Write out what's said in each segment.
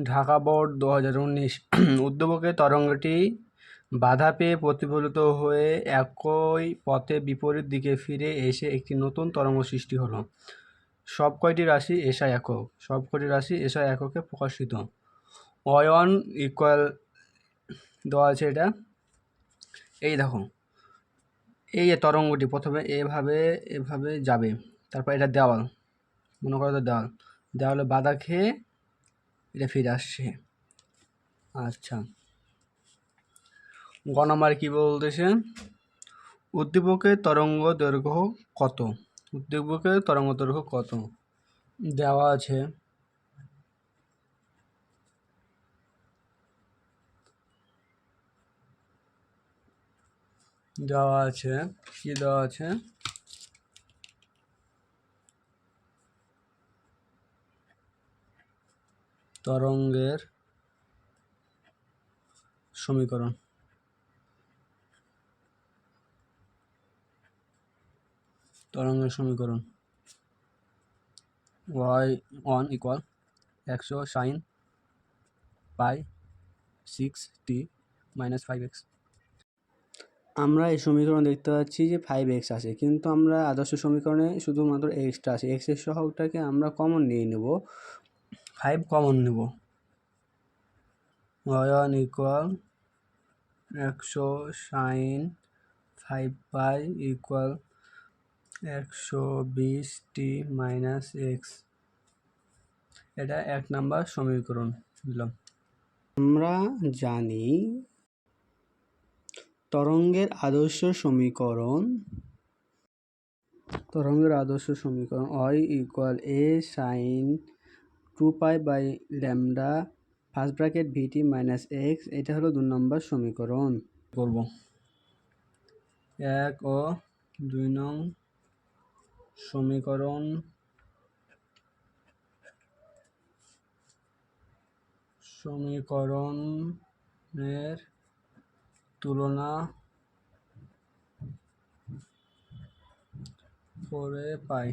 Dhaka board দু হাজার উনিশ। উদ্যোগকে তরঙ্গটি বাধা পেয়ে প্রতিফলিত হয়ে একই পথে বিপরীত দিকে ফিরে এসে একটি নতুন তরঙ্গ সৃষ্টি হলো। সব কয়টি রাশি এসা একক। সব কয়টি রাশি এসা এককে প্রকাশিত। অয়ন ইকুয়াল দেওয়া আছে এটা। এই দেখো। এই তরঙ্গটি প্রথমে এভাবে এভাবে যাবে। তারপর এটা দেওয়াল। মনে করো তো দেওয়াল। দেওয়ালে বাধা খেয়ে এটা ফিরে আসছে। আচ্ছা। গ নম্বর কী বলতেছে? উদ্দীপকের তরঙ্গ দৈর্ঘ্য কত? উদ্দীপকের তরঙ্গ দৈর্ঘ্য কত? দেওয়া আছে। দেওয়া আছে। কি দেওয়া আছে? তরঙ্গের সমীকরণ। তরঙ্গের সমীকরণ। ওয়াই ওয়ান ইকুয়াল একশো sine pi six T minus five X. আমরা এই সমীকরণ দেখতে পাচ্ছি যে ফাইভ এক্স আছে, কিন্তু আমরা আদর্শ সমীকরণে শুধুমাত্র এক্সটা আছে। এক্সের সহগটাকে আমরা কমন নিয়ে নেব। ফাইভ কমন নেব ওয়ান ইকুয়াল একশো সাইন ফাইভ পাই ইকুয়াল একশো বিশ টি মাইনাস এক্স এটা এক নাম্বার সমীকরণ দিলাম আমরা জানি তরঙ্গের আদর্শ সমীকরণ, তরঙ্গের আদর্শ সমীকরণ Y equal A sine two pi by lambda, first bracket V T minus X, এটা হলো দু নম্বর সমীকরণ। করব। এক ও দুই নং সমীকরণ। সমীকরণের তুলনা করে পাই।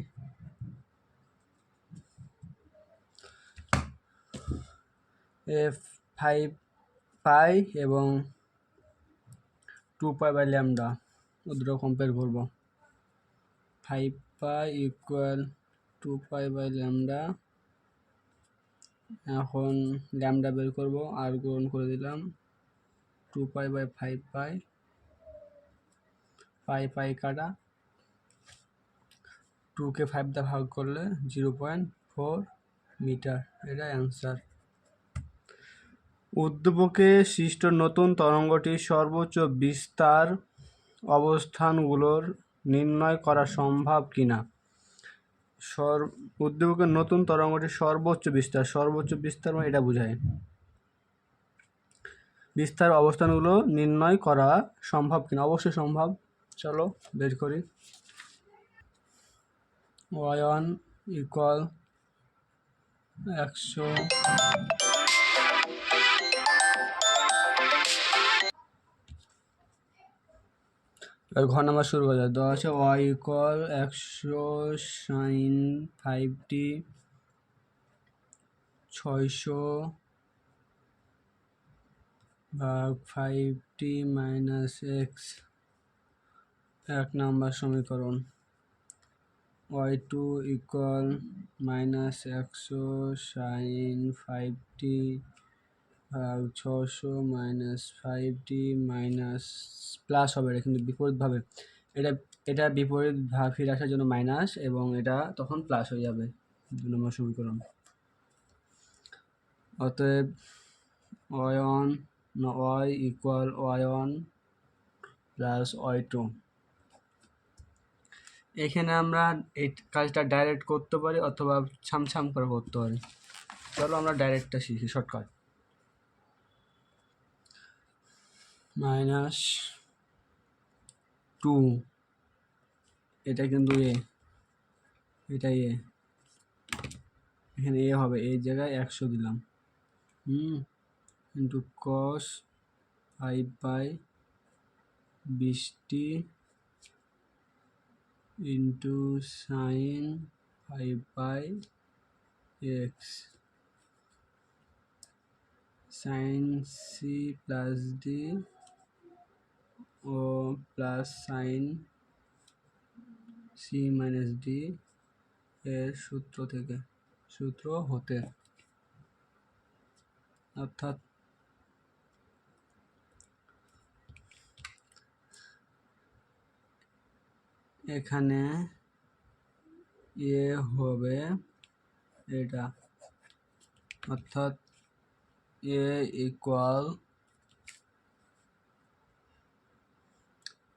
ফাইভ পাই এবং টু পাই বাই ল্যামডা দুটো কম্পেয়ার করব। Five pi equal two pi by lambda এখন ল্যামডা বের করব, আর গ্রহণ করে দিলাম two pi by five pi pi pi কাটা টুকে ফাইভ দা ভাগ করলে জিরো পয়েন্ট ফোর মিটার এটা অ্যান্সার উদ্দীপকে সৃষ্ট নতুন তরঙ্গটির সর্বোচ্চ বিস্তার অবস্থানগুলোর নির্ণয় করা সম্ভব কিনা? সর উদ্দীপকের নতুন তরঙ্গটির সর্বোচ্চ বিস্তার সর্বোচ্চ বিস্তার মানে এটা বোঝায়। বিস্তার অবস্থানগুলো নির্ণয় করা সম্ভব কিনা? অবশ্যই সম্ভব। চলো, বের করি। ওয়ান ইকুয়াল একশো ঘর নাম্বার শুরু করা যায় আছে ওয়াই ইকুয়াল একশো সাইন ফাইভ ফাইভটি ছয়শো ভাগ ফাইভটি মাইনাস এক্স, এক নাম্বার সমীকরণ। ওয়াই টু ইকুয়াল মাইনাস একশো সাইন ফাইভটি ভাগ ছশো minus five five T minus plus হবে, এটা কিন্তু বিপরীতভাবে। এটা এটা বিপরীত ফিরে আসার জন্য মাইনাস এবং এটা তখন প্লাস হয়ে যাবে, দু নম্বর সমীকরণ। অতএব one Y equal one plus Y two এখানে আমরা এই কাজটা ডাইরেক্ট করতে পারি অথবা ছামছাম করে করতে পারি। চলো আমরা ডাইরেক্টটা শিখি শর্টকাট মাইনাস টু। এটা কিন্তু এ। এটা এ। এখানে এ হবে। এই জায়গায় একশো দিলাম। Hmm. Into cos five by বিশটি into sine five by X sine C plus D O plus sine C minus D এর সূত্র থেকে, সূত্র হতে। অর্থাৎ এখানে এ হবে এটা। অর্থাৎ A equal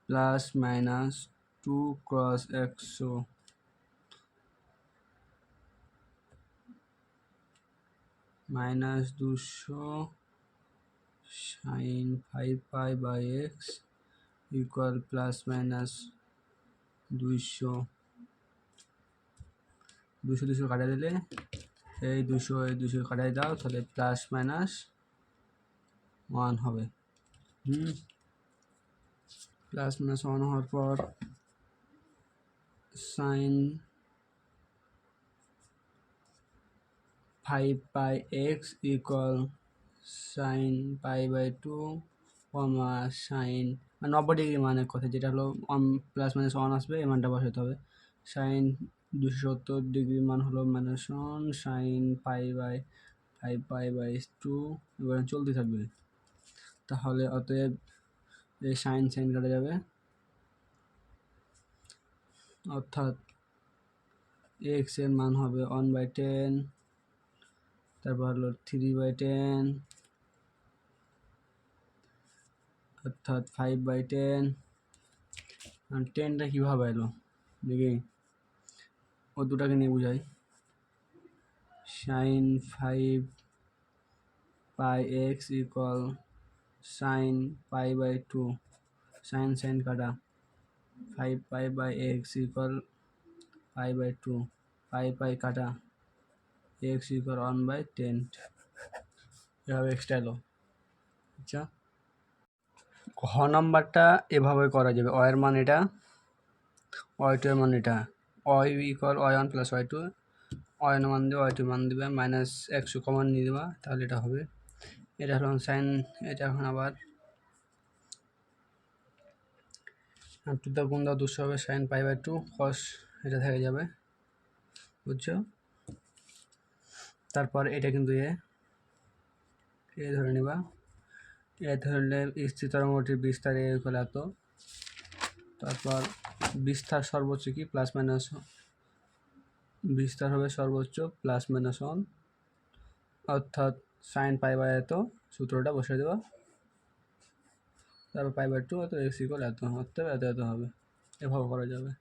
plus minus two cross একশো। মাইনাস দুশো sine five pi by X equal plus minus দুইশো দুশো দুশো কাটা দিলে এই দুশো এই দুশো কাটাই দাও, তাহলে প্লাস মাইনাস ওয়ান হবে। হুম? প্লাস মাইনাস ওয়ান হওয়ার পর sine five pi X equal sine pi by two comma sine নব্বই ডিগ্রি মানের কথা, যেটা হলো প্লাস মাইনাস ওয়ান আসবে, এই মানটা বসাতে হবে। সাইন দুশো সত্তর ডিগ্রি মান হলো minus one sine pi by five pi by two এবার চলতে থাকবে। তাহলে অতএব এই সাইন সাইন কাটা যাবে। অর্থাৎ এক্সের মান হবে ওয়ান বাই টেন তারপর হলো থ্রি বাই টেন অর্থাৎ ফাইভ বাই টেন টেনটা কীভাবে এলো? দেখি। ও দুটাকে নিয়ে বুঝাই। Sine five pi X equal sine pi by two sine sine কাটা five pi by X equal pi by two pi pi কাটা X equal one by ten এভাবে এক্সট্রা এলো। আচ্ছা। ঘ নাম্বারটা এভাবে করা যাবে। অয়ের মান এটা ওয়াই টু এর মান এটা। Y equal Y one plus Y two Y মান দেবে ওয়াই টু মান দেবে। মাইনাস একশো কমান নিয়ে দেবা। তাহলে এটা হবে এটা হলো সাইন, এটা এখন আবার টু দা গুণ দা দুশো হবে, sine pi by two cos এটা থেকে যাবে, বুঝছ? তারপর এটা কিন্তু এ এ ধরে নিবা, এ ধরলে স্থির তরঙ্গটির বিস্তার এ হলে এত, তারপর বিস্তার সর্বোচ্চ কি? প্লাস মাইনাস বিস্তার হবে সর্বোচ্চ প্লাস মাইনাস ওয়ান অর্থাৎ সাইন পাই বাই এত, সূত্রটা বসে দেওয়া তারপর পাই বাই টু অত এক্স ইকুয়াল এত অর্থাৎ এত এত হবে। এভাবে করা যাবে।